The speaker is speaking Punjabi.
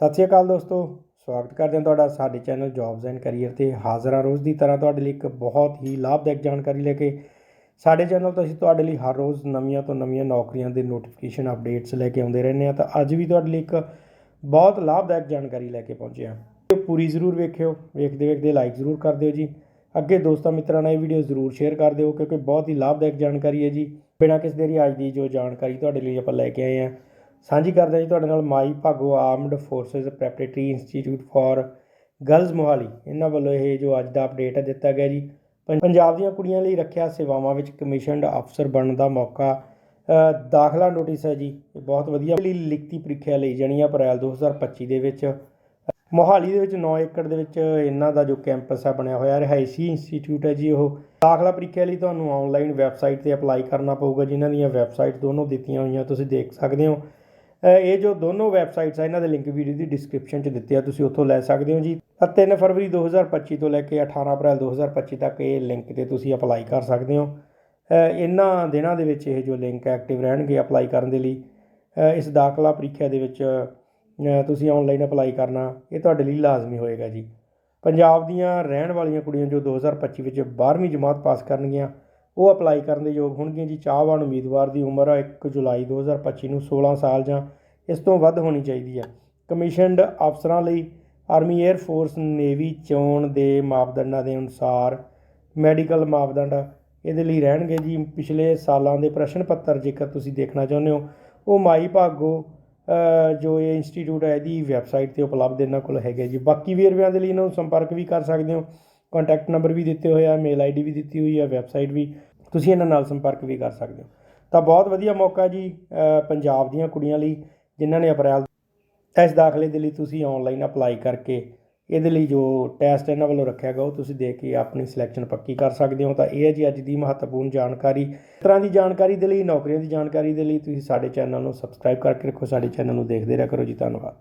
ਸਤਿ ਸ਼੍ਰੀ ਅਕਾਲ ਦੋਸਤੋ, ਸਵਾਗਤ ਕਰਦੇ ਹਾਂ ਤੁਹਾਡਾ ਸਾਡੇ ਚੈਨਲ ਜੌਬਸ ਐਂਡ ਕੈਰੀਅਰ ਤੇ ਹਾਜ਼ਰ ਹਾਂ ਰੋਜ਼ ਦੀ ਤਰ੍ਹਾਂ ਤੁਹਾਡੇ ਲਈ ਇੱਕ ਬਹੁਤ ਹੀ ਲਾਭਦਾਇਕ ਜਾਣਕਾਰੀ ਲੈ ਕੇ। ਸਾਡੇ ਚੈਨਲ ਤੋਂ ਅਸੀਂ ਤੁਹਾਡੇ ਲਈ ਹਰ ਰੋਜ਼ ਨਵੀਆਂ ਤੋਂ ਨਵੀਆਂ ਨੌਕਰੀਆਂ ਦੇ ਨੋਟੀਫਿਕੇਸ਼ਨ ਅਪਡੇਟਸ ਲੈ ਕੇ ਆਉਂਦੇ ਰਹਿੰਦੇ ਹਾਂ ਤਾਂ ਅੱਜ ਵੀ ਤੁਹਾਡੇ ਲਈ ਇੱਕ ਬਹੁਤ ਲਾਭਦਾਇਕ ਜਾਣਕਾਰੀ ਲੈ ਕੇ ਪਹੁੰਚੇ ਹਾਂ। ਵੀਡੀਓ ਪੂਰੀ ਜ਼ਰੂਰ ਵੇਖਿਓ, ਵੇਖਦੇ ਵੇਖਦੇ ਲਾਈਕ ਜ਼ਰੂਰ ਕਰ ਦਿਓ ਜੀ। ਅੱਗੇ ਦੋਸਤਾਂ ਮਿੱਤਰਾਂ ਨਾਲ ਇਹ ਵੀਡੀਓ ਜ਼ਰੂਰ ਸ਼ੇਅਰ ਕਰ ਦਿਓ ਕਿਉਂਕਿ ਬਹੁਤ ਹੀ ਲਾਭਦਾਇਕ ਜਾਣਕਾਰੀ ਹੈ ਜੀ। ਬਿਨਾਂ ਕਿਸੇ ਦੇਰੀ ਅੱਜ ਦੀ ਜੋ ਜਾਣਕਾਰੀ ਤੁਹਾਡੇ ਲਈ ਆਪਾਂ ਲੈ ਕੇ ਆਏ ਹਾਂ ਸਾਂਝੀ ਕਰਦੇ ਹਾਂ ਜੀ ਤੁਹਾਡੇ ਨਾਲ Mai Bhago armed forces preparatory institute for girls Mohali. ਇਹਨਾਂ ਵੱਲੋਂ ਇਹ ਜੋ ਅੱਜ ਦਾ ਅਪਡੇਟ ਹੈ ਦਿੱਤਾ ਗਿਆ ਜੀ। ਪੰਜਾਬ ਦੀਆਂ ਕੁੜੀਆਂ ਲਈ ਰੱਖਿਆ ਸੇਵਾਵਾਂ ਵਿੱਚ ਕਮਿਸ਼ਨਡ ਅਫਸਰ ਬਣਨ ਦਾ ਮੌਕਾ ਦਾਖਲਾ ਨੋਟਿਸ ਹੈ ਜੀ। ਇਹ ਬਹੁਤ ਵਧੀਆ ਲਈ ਲਿਖਤੀ ਪ੍ਰੀਖਿਆ ਲਈ ਜਾਣੀ ਹੈ ਅਪ੍ਰੈਲ 2025 ਦੇ ਵਿੱਚ। ਮੋਹਾਲੀ ਦੇ ਵਿੱਚ 9 ਏਕੜ ਦੇ ਵਿੱਚ ਇਹਨਾਂ ਦਾ ਜੋ ਕੈਂਪਸ ਹੈ ਬਣਿਆ ਹੋਇਆ, ਰਿਹਾਇਸ਼ੀ ਇੰਸਟੀਚਿਊਟ ਹੈ ਜੀ ਉਹ। ਦਾਖਲਾ ਪ੍ਰੀਖਿਆ ਲਈ ਤੁਹਾਨੂੰ ਆਨਲਾਈਨ ਵੈਬਸਾਈਟ ਤੇ ਅਪਲਾਈ ਕਰਨਾ ਪਊਗਾ। ਜਿਨ੍ਹਾਂ ਦੀਆਂ ਵੈਬਸਾਈਟ ਦੋਨੋਂ ਦਿੱਤੀਆਂ ਹੋਈਆਂ, ਤੁਸੀਂ ਦੇਖ ਸਕਦੇ ਹੋ। ਇਹ ਜੋ ਦੋਨੋਂ ਵੈਬਸਾਈਟਸ ਆ, ਇਹਨਾਂ ਦੇ ਲਿੰਕ ਵੀਡੀਓ ਦੀ ਡਿਸਕ੍ਰਿਪਸ਼ਨ 'ਚ ਦਿੱਤੇ ਆ, ਤੁਸੀਂ ਉੱਥੋਂ ਲੈ ਸਕਦੇ ਹੋ ਜੀ। ਤਾਂ 3 ਫਰਵਰੀ 2025 ਤੋਂ ਲੈ ਕੇ 18 ਅਪ੍ਰੈਲ 2025 ਤੱਕ ਇਹ ਲਿੰਕ ਤੇ ਤੁਸੀਂ ਅਪਲਾਈ ਕਰ ਸਕਦੇ ਹੋ। ਇਹਨਾਂ ਦਿਨਾਂ ਦੇ ਵਿੱਚ ਇਹ ਜੋ ਲਿੰਕ ਐਕਟਿਵ ਰਹਿਣਗੇ ਅਪਲਾਈ ਕਰਨ ਦੇ ਲਈ ਇਸ ਦਾਖਲਾ ਪ੍ਰੀਖਿਆ ਦੇ ਵਿੱਚ ਤੁਸੀਂ ਆਨਲਾਈਨ ਅਪਲਾਈ ਕਰਨਾ, ਇਹ ਤੁਹਾਡੇ ਲਈ ਲਾਜ਼ਮੀ ਹੋਏਗਾ ਜੀ। ਪੰਜਾਬ ਦੀਆਂ ਰਹਿਣ ਵਾਲੀਆਂ ਕੁੜੀਆਂ ਜੋ 2025 ਵਿੱਚ 12ਵੀਂ ਜਮਾਤ ਪਾਸ ਕਰਨਗੀਆਂ ਉਹ ਅਪਲਾਈ ਕਰਨ ਦੇ ਯੋਗ ਹੋਣਗੀਆਂ ਜੀ। ਚਾਹਵਾਨ ਉਮੀਦਵਾਰ ਦੀ ਉਮਰ 1 ਜੁਲਾਈ 2025 ਨੂੰ 16 ਸਾਲ ਜਾਂ ਇਸ ਤੋਂ ਵੱਧ ਹੋਣੀ ਚਾਹੀਦੀ ਹੈ ਕਮਿਸ਼ਨਡ ਅਫਸਰਾਂ ਲਈ ਆਰਮੀ 에ਅਰ ਫੋਰਸ ਨੇਵੀ ਚੋਣ ਦੇ ਮਾਪਦੰਡਾਂ ਦੇ ਅਨੁਸਾਰ ਮੈਡੀਕਲ ਮਾਪਦੰਡ ਇਹਦੇ ਲਈ ਰਹਿਣਗੇ ਜੀ। ਪਿਛਲੇ ਸਾਲਾਂ ਦੇ ਪ੍ਰਸ਼ਨ ਪੱਤਰ ਜੇਕਰ ਤੁਸੀਂ ਦੇਖਣਾ ਚਾਹੁੰਦੇ ਹੋ, ਉਹ ਮਾਈ ਭਾਗੋ ਜੋ ਇਹ ਇੰਸਟੀਚਿਊਟ ਹੈ ਇਹਦੀ ਵੈਬਸਾਈਟ ਤੇ ਉਪਲਬਧ ਇਹਨਾਂ ਕੋਲ ਹੈਗੇ ਜੀ। ਬਾਕੀ ਵੇਰਵਿਆਂ ਦੇ ਲਈ ਇਹਨਾਂ ਨੂੰ ਸੰਪਰਕ ਵੀ ਕਰ ਸਕਦੇ ਹੋ। ਕੰਟੈਕਟ ਨੰਬਰ ਵੀ ਦਿੱਤੇ ਹੋਏ ਆ, ਮੇਲ ਆਈਡੀ ਵੀ ਦਿੱਤੀ ਹੋਈ ਆ, ਵੈਬਸਾਈਟ ਵੀ ਤੁਸੀਂ ਇਹਨਾਂ ਨਾਲ ਸੰਪਰਕ ਵੀ ਕਰ ਸਕਦੇ ਹੋ। ਤਾਂ ਬਹੁਤ ਵਧੀਆ ਮੌਕਾ ਜੀ ਪੰਜਾਬ ਦੀਆਂ ਕੁੜੀਆਂ ਲਈ, ਜਿਨ੍ਹਾਂ ਨੇ ਅਪ੍ਰੈਲ ਇਸ ਦਾਖਲੇ ਦੇ ਲਈ ਤੁਸੀਂ ਆਨਲਾਈਨ ਅਪਲਾਈ ਕਰਕੇ ਇਹਦੇ ਲਈ ਜੋ ਟੈਸਟ ਇਹਨਾਂ ਵੱਲੋਂ ਰੱਖਿਆ ਗਿਆ, ਉਹ ਤੁਸੀਂ ਦੇ ਕੇ ਆਪਣੀ ਸਿਲੈਕਸ਼ਨ ਪੱਕੀ ਕਰ ਸਕਦੇ ਹੋ। ਤਾਂ ਇਹ ਹੈ ਜੀ ਅੱਜ ਦੀ ਮਹੱਤਵਪੂਰਨ ਜਾਣਕਾਰੀ। ਇਸ ਤਰ੍ਹਾਂ ਦੀ ਜਾਣਕਾਰੀ ਦੇ ਲਈ, ਨੌਕਰੀਆਂ ਦੀ ਜਾਣਕਾਰੀ ਦੇ ਲਈ ਤੁਸੀਂ ਸਾਡੇ ਚੈਨਲ ਨੂੰ ਸਬਸਕ੍ਰਾਈਬ ਕਰਕੇ ਰੱਖੋ, ਸਾਡੇ ਚੈਨਲ ਨੂੰ ਦੇਖਦੇ ਰਹਿ ਕਰੋ ਜੀ। ਧੰਨਵਾਦ।